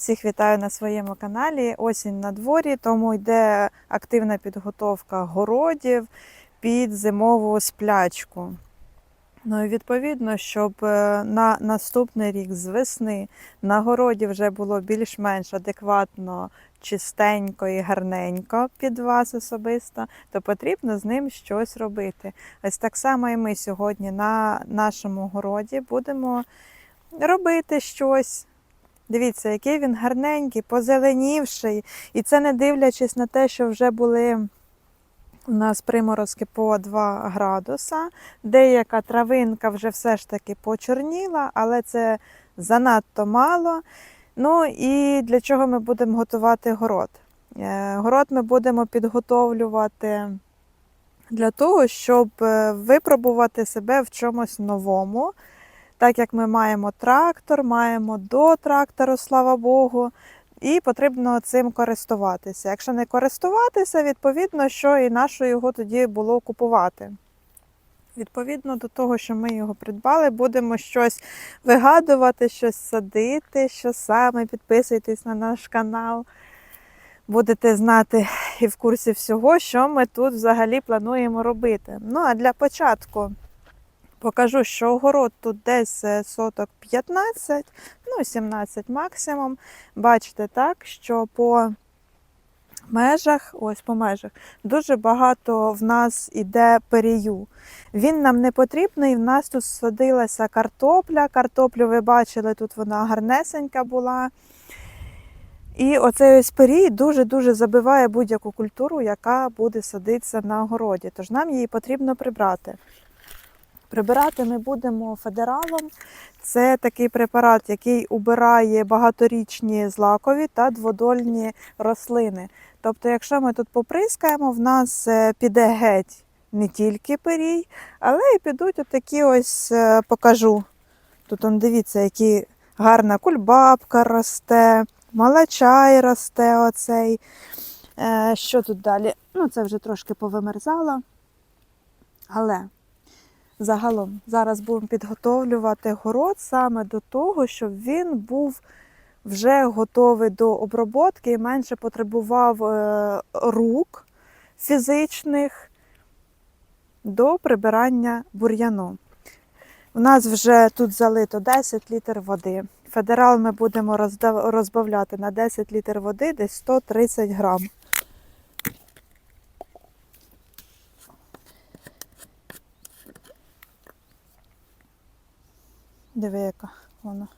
Всіх вітаю на своєму каналі. Осінь на дворі, тому йде активна підготовка городів під зимову сплячку. Ну і відповідно, щоб е, на наступний рік з весни на городі вже було більш-менш адекватно, чистенько і гарненько під вас особисто, то потрібно з ним щось робити. Ось так само і ми сьогодні на нашому городі будемо робити щось. Дивіться, який він гарненький, позеленівший. І це не дивлячись на те, що вже були у нас приморозки по 2 градуса. Деяка травинка вже все ж таки почорніла, але це занадто мало. Ну і для чого ми будемо готувати город? Е, Город ми будемо підготовлювати для того, щоб е, випробувати себе в чомусь новому. Так як ми маємо трактор, маємо до трактору, слава Богу, і потрібно цим користуватися. Якщо не користуватися, відповідно, що і нащо його тоді було купувати. Відповідно до того, що ми його придбали, будемо щось вигадувати, щось садити, що саме. Підписуйтесь на наш канал. Будете знати і в курсі всього, що ми тут взагалі плануємо робити. Ну, а для початку покажу, що огород тут десь е, соток 15, ну 17 максимум. Бачите, так, що по межах, ось по межах, дуже багато в нас іде перію. Він нам не потрібний. В нас тут садилася картопля. Картоплю ви бачили, тут вона гарнесенька була. І оцей ось перій дуже-дуже забиває будь-яку культуру, яка буде садитися на огороді. Тож нам її потрібно прибрати. Прибирати ми будемо федералом. Це такий препарат, який убирає багаторічні злакові та дводольні рослини. Тобто, якщо ми тут поприскаємо, в нас е, піде геть не тільки перій, але і підуть отакі ось е, покажу. Тут он, дивіться, які гарна кульбабка росте, малачай росте оцей. Е, Що тут далі? Ну, це вже трошки повимерзало. Але загалом зараз будемо підготовлювати город саме до того, щоб він був вже готовий до оброботки і менше потребував е, рук фізичних до прибирання бур'яну. У нас вже тут залито 10 літр води. Федерал ми будемо розбавляти на 10 літр води десь 130 грам. Диви, яка вона.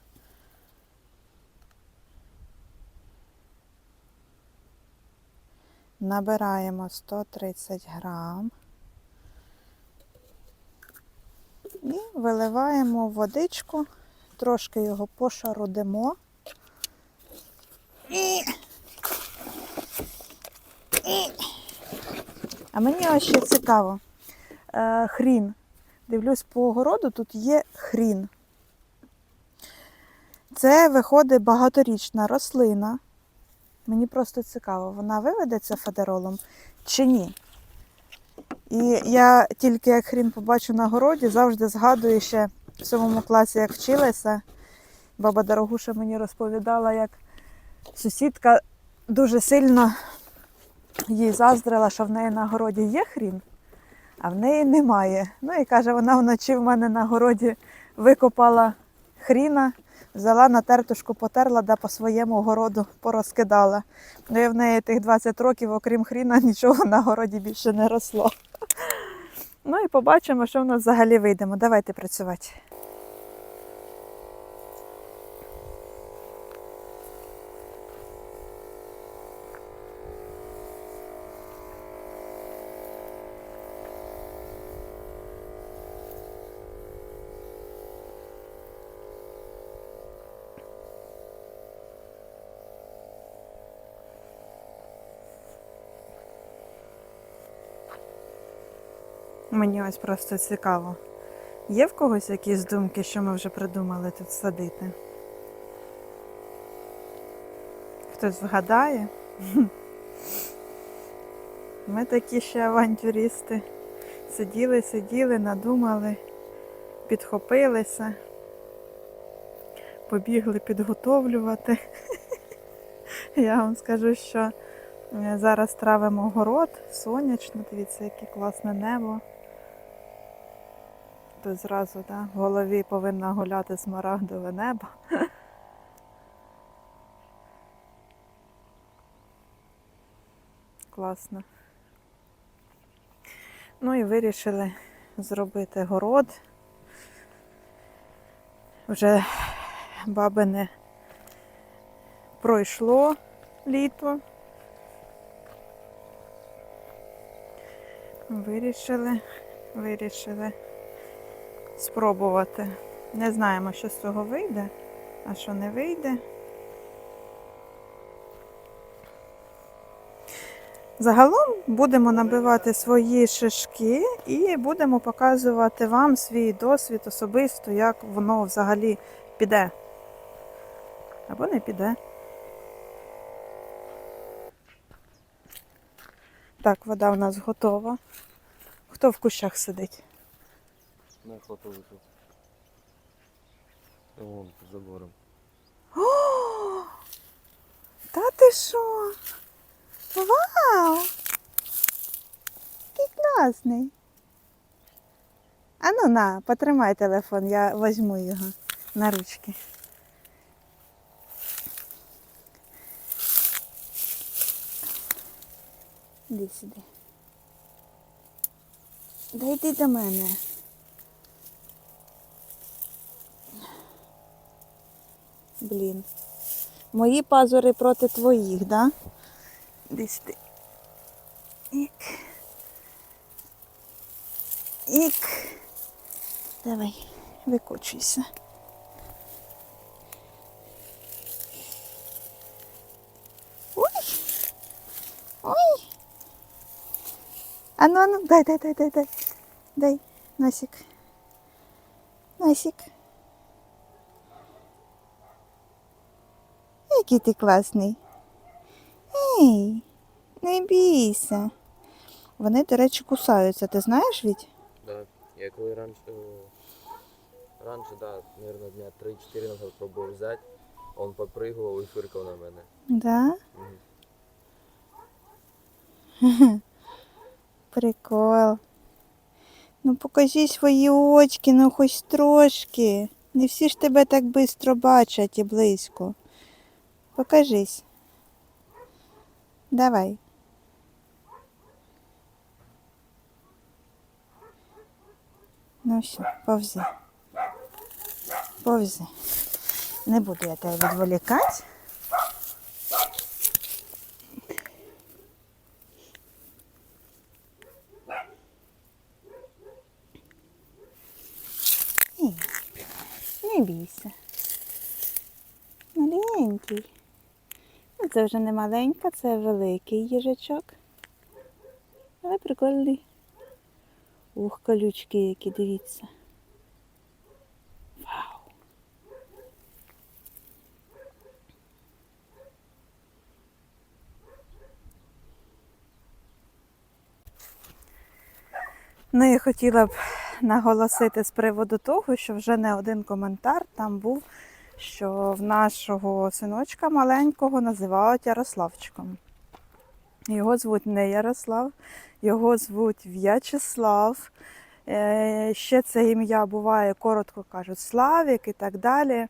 Набираємо 130 грам і виливаємо водичку, трошки його пошарудимо. І... І... А мені ось ще цікаво. Е, хрін. Дивлюсь по огороду, тут є хрін. Це виходить багаторічна рослина. Мені просто цікаво, вона виведеться федеролом чи ні. І я тільки як хрін побачу на городі, завжди згадую ще в сьомому класі, як вчилася. Баба Дорогуша мені розповідала, як сусідка дуже сильно їй заздрила, що в неї на городі є хрін, а в неї немає. Ну і каже, вона вночі в мене на городі викопала хріна, взяла на тертушку, потерла, да по своєму городу порозкидала. Ну і в неї тих 20 років, окрім хріна, нічого на городі більше не росло. Ну і побачимо, що в нас взагалі вийдемо. Давайте працювати. Мені ось просто цікаво. Є в когось якісь думки, що ми вже придумали тут садити? Хтось вгадає? Ми такі ще авантюристи. Сиділи, сиділи, надумали, підхопилися, побігли підготовлювати. Я вам скажу, що е, зараз травимо город, сонячно, дивіться, яке класне небо. Тут зразу да, в голові повинна гуляти смарагдове небо. Класно. Ну і вирішили зробити город. Вже бабине пройшло літо. Вирішили, вирішили спробувати. Не знаємо, що з цього вийде, а що не вийде. Загалом будемо набивати свої шишки і будемо показувати вам свій досвід особисто, як воно взагалі піде. Або не піде. Так, вода в нас готова. Хто в кущах сидить? На фото вышел. Вон, под забором. О! Та ти що? Вау! Який класний. А ну на, потримай телефон, я візьму його на ручки. Іди сюди. Да йди до мене. Блін. Мої пазури проти твоїх, да? Десь ти. Ік. Ік. Давай, викочуйся. Ой. Ой. А ну, а ну, дай, дай, дай, дай, дай. Дай, носик. Носик. Який ти класний. Ей, не бійся. Вони, до речі, кусаються, ти знаєш від? Да. Я коли раньше, раньше, да, наверное, дня 3-4 назад пробував взяти, он попригував і фиркав на мене. Да? Мгм. Прикол. Ну покажи свої очки, ну хоч трошки. Не всі ж тебе так швидко бачать і близько. Покажись. Давай. Ну все, повзи. Повзи. Не буду я тебе відволікати. Ні, не бійся. Маленький. Ну, Це вже не маленька, це великий їжачок. Але прикольний. Ух, колючки які, дивіться. Вау. Ну і хотіла б наголосити з приводу того, що вже не один коментар там був, що в нашого синочка маленького називають Ярославчиком. Його звуть не Ярослав, його звуть В'ячеслав. Е, Ще це ім'я буває, коротко кажуть, Славік і так далі.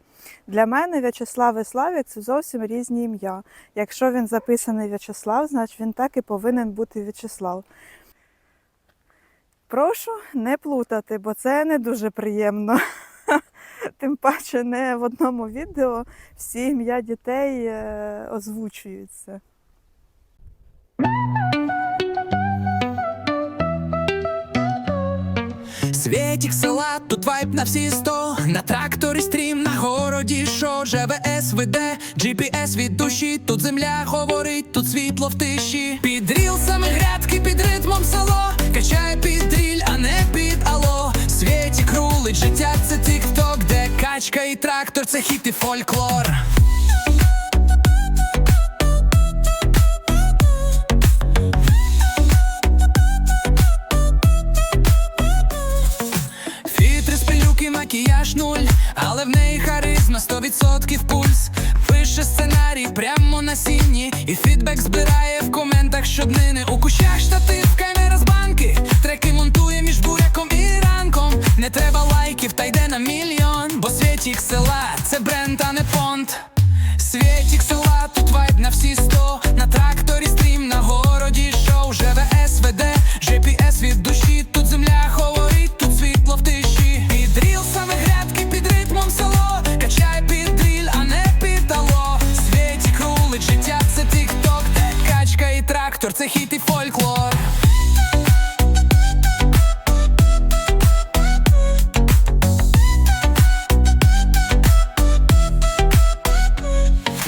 Для мене В'ячеслав і Славік це зовсім різні ім'я. Якщо він записаний В'ячеслав, значить він так і повинен бути В'ячеслав. Прошу не плутати, бо це не дуже приємно. Тим паче не в одному відео всі ім'я дітей е, озвучуються. Світік села, тут вайб на всі сто. На тракторі стрім, на городі шо ЖВС веде, GPS від душі, тут земля говорить, тут світло в тиші. Під рілсами грядки, під ритмом село. Качає під дріль, а не під Світік життя це тік-ток, де качка і трактор, це хіт і фольклор Фітри з пилюки, макіяж нуль, але в неї харизма 100% пульс. Пише сценарій, прямо на сіні, і фідбек збирає в коментах щоднини. Та йде на мільйон. Бо світік села це бренд, а не понт. Світік села, тут вайб на всі сто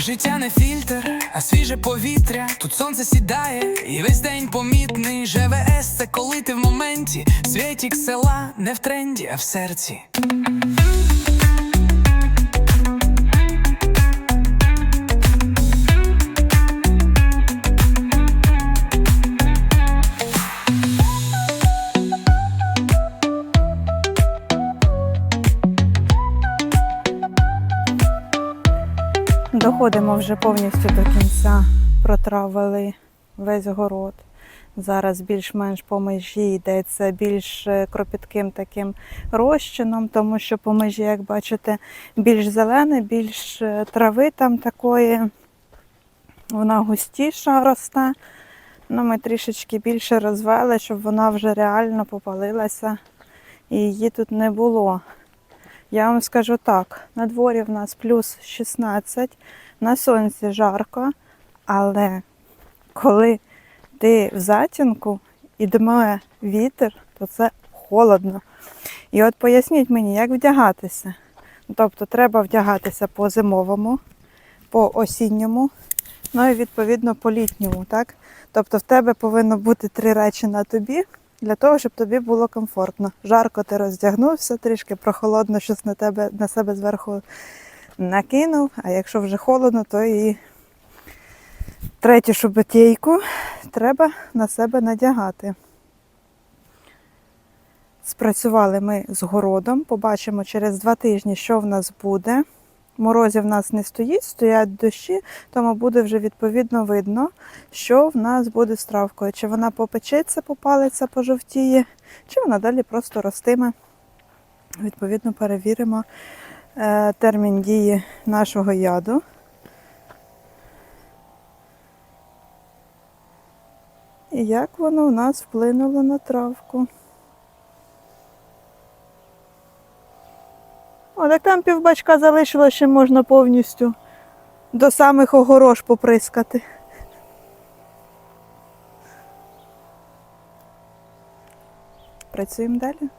Життя не фільтр, а свіже повітря. Тут сонце сідає, і весь день помітний. ЖВС це коли ти в моменті. Світік села не в тренді, а в серці. Доходимо вже повністю до кінця, протравили весь город. Зараз більш-менш по межі йдеться більш е, кропітким таким розчином, тому що по межі, як бачите, більш зелене, більш е, трави там такої, вона густіша росте. Ну, ми трішечки більше розвели, щоб вона вже реально попалилася і її тут не було. Я вам скажу так: на дворі в нас плюс 16, на сонці жарко, але коли ти в затінку і дме вітер, то це холодно. І от поясніть мені, як вдягатися. Тобто треба вдягатися по зимовому, по осінньому, ну і відповідно по літньому. Так? Тобто в тебе повинно бути три речі на тобі для того, щоб тобі було комфортно. Жарко ти роздягнувся, трішки прохолодно щось на тебе на себе зверху накинув. А якщо вже холодно, то і третю шубетейку треба на себе надягати. Спрацювали ми з городом. Побачимо через два тижні, що в нас буде. Морозів в нас не стоїть, стоять дощі, тому буде вже відповідно видно, що в нас буде з травкою. Чи вона попечеться, попалиться, пожовтіє, чи вона далі просто ростиме. Відповідно, перевіримо е, термін дії нашого яду. І як воно у нас вплинуло на травку. О, так там півбачка залишилося, ще можна повністю до самих огорож поприскати. Працюємо далі.